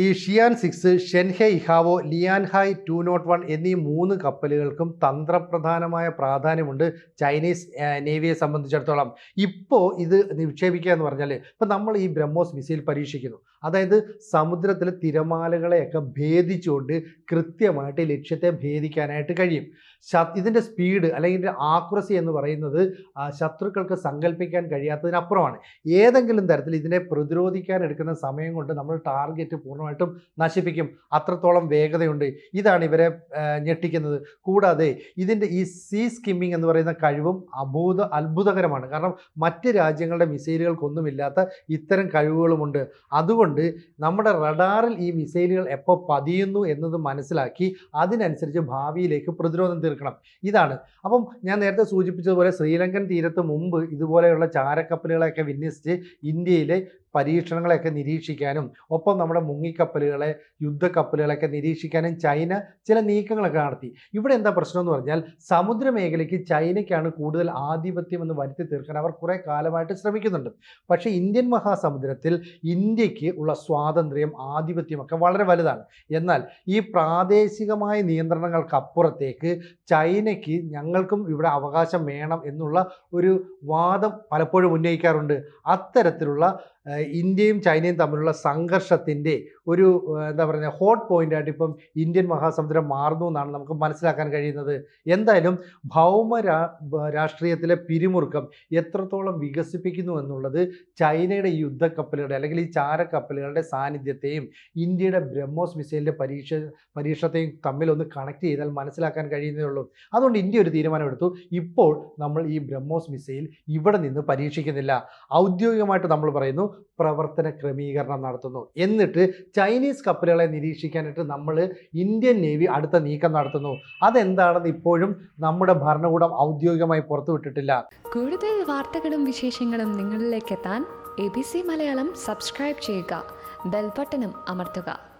ഈ Shiyan six Shenhe Yihao Lianhai two nought one എന്നീ മൂന്ന് കപ്പലുകൾക്കും തന്ത്രപ്രധാനമായ പ്രാധാന്യമുണ്ട് ചൈനീസ് നേവിയെ സംബന്ധിച്ചിടത്തോളം. ഇപ്പോൾ ഇത് നിക്ഷേപിക്കുക എന്ന് പറഞ്ഞാൽ ഇപ്പം നമ്മൾ ഈ ബ്രഹ്മോസ് മിസൈൽ പരീക്ഷിക്കുന്നു. അതായത് സമുദ്രത്തിലെ തിരമാലകളെയൊക്കെ ഭേദിച്ചുകൊണ്ട് കൃത്യമായിട്ട് ലക്ഷ്യത്തെ ഭേദിക്കാനായിട്ട് കഴിയും. ഇതിന്റെ സ്പീഡ് അല്ലെങ്കിൽ ആക്യുറസി എന്ന് പറയുന്നത് ശത്രുക്കൾക്ക് സങ്കല്പിക്കാൻ കഴിയാത്തതിനപ്പുറമാണ്. ഏതെങ്കിലും തരത്തിൽ ഇതിനെ പ്രതിരോധിക്കാൻ എടുക്കുന്ന സമയം കൊണ്ട് നമ്മൾ ടാർഗറ്റ് പൂർണമായിട്ടും നശിപ്പിക്കും. അത്രത്തോളം വേഗതയുണ്ട്. ഇതാണ് ഇവരെ ഞെട്ടിക്കുന്നത്. കൂടാതെ ഇതിന്റെ ഈ സീ സ്കിമ്മിങ് എന്ന് പറയുന്ന കഴിവും അഭൂത അത്ഭുതകരമാണ്. കാരണം മറ്റ് രാജ്യങ്ങളുടെ മിസൈലുകൾക്കൊന്നുമില്ലാത്ത ഇത്തരം കഴിവുകളുമുണ്ട്. അതുകൊണ്ട് നമ്മുടെ റഡാറിൽ ഈ മിസൈലുകൾ എപ്പോൾ പതിയുന്നു എന്നത് മനസ്സിലാക്കി അതിനനുസരിച്ച് ഭാവിയിലേക്ക് പ്രതിരോധം തീർക്കണം. ഇതാണ്. അപ്പം ഞാൻ നേരത്തെ സൂചിപ്പിച്ചതുപോലെ ശ്രീലങ്കൻ തീരത്ത് മുമ്പ് ഇതുപോലെയുള്ള ചാരക്കപ്പലുകളെയൊക്കെ വിന്യസിച്ച് ഇന്ത്യയിലെ പരീക്ഷണങ്ങളെയൊക്കെ നിരീക്ഷിക്കാനും ഒപ്പം നമ്മുടെ മുങ്ങിക്കപ്പലുകളെ യുദ്ധക്കപ്പലുകളെയൊക്കെ നിരീക്ഷിക്കാനും ചൈന ചില നീക്കങ്ങളൊക്കെ നടത്തി. ഇവിടെ എന്താ പ്രശ്നം എന്ന് പറഞ്ഞാൽ സമുദ്രമേഖലയ്ക്ക് ചൈനയ്ക്കാണ് കൂടുതൽ ആധിപത്യം എന്ന് വരുത്തി തീർക്കാൻ അവർ കുറേ കാലമായിട്ട് ശ്രമിക്കുന്നുണ്ട്. പക്ഷേ ഇന്ത്യൻ മഹാസമുദ്രത്തിൽ ഇന്ത്യയ്ക്ക് ഉള്ള സ്വാതന്ത്ര്യം ആധിപത്യമൊക്കെ വളരെ വലുതാണ്. എന്നാൽ ഈ പ്രാദേശികമായ നിയന്ത്രണങ്ങൾക്കപ്പുറത്തേക്ക് ചൈനയ്ക്ക് ഞങ്ങൾക്കും ഇവിടെ അവകാശം വേണം എന്നുള്ള ഒരു വാദം പലപ്പോഴും ഉന്നയിക്കാറുണ്ട്. അത്തരത്തിലുള്ള ഇന്ത്യയും ചൈനയും തമ്മിലുള്ള സംഘർഷത്തിന്റെ ഒരു എന്താ പറയുക ഹോട്ട് പോയിന്റായിട്ട് ഇപ്പം ഇന്ത്യൻ മഹാസമുദ്രം മാറുന്നു എന്നാണ് നമുക്ക് മനസ്സിലാക്കാൻ കഴിയുന്നത്. എന്തായാലും ഭൗമ രാഷ്ട്രീയത്തിലെ പിരിമുറുക്കം എത്രത്തോളം വികസിപ്പിക്കുന്നു എന്നുള്ളത് ചൈനയുടെ ഈ യുദ്ധക്കപ്പലുകളുടെ അല്ലെങ്കിൽ ഈ ചാരക്കപ്പലുകളുടെ സാന്നിധ്യത്തെയും ഇന്ത്യയുടെ ബ്രഹ്മോസ് മിസൈലിന്റെ പരീക്ഷ പരീക്ഷണത്തെയും തമ്മിൽ ഒന്ന് കണക്ട് ചെയ്താൽ മനസ്സിലാക്കാൻ കഴിയുന്നേ ഉള്ളൂ. അതുകൊണ്ട് ഇന്ത്യ ഒരു തീരുമാനമെടുത്തു. ഇപ്പോൾ നമ്മൾ ഈ ബ്രഹ്മോസ് മിസൈൽ ഇവിടെ നിന്ന് പരീക്ഷിക്കുന്നില്ല. ഔദ്യോഗികമായിട്ട് നമ്മൾ പറയുന്നു പ്രവർത്തന ക്രമീകരണം നടത്തുന്നു. എന്നിട്ട് ചൈനീസ് കപ്പലുകളെ നിരീക്ഷിക്കാനായിട്ട് നമ്മൾ ഇന്ത്യൻ നേവി അടുത്ത നീക്കം നടത്തുന്നു. അതെന്താണെന്ന് ഇപ്പോഴും നമ്മുടെ ഭരണകൂടം ഔദ്യോഗികമായി പുറത്തുവിട്ടിട്ടില്ല കൂടുതൽ വാർത്തകളും വിശേഷങ്ങളും നിങ്ങളിലേക്ക് എത്താൻ A B C Malayalam subscribe ചെയ്യുക. ബെൽബട്ടനും അമർത്തുക.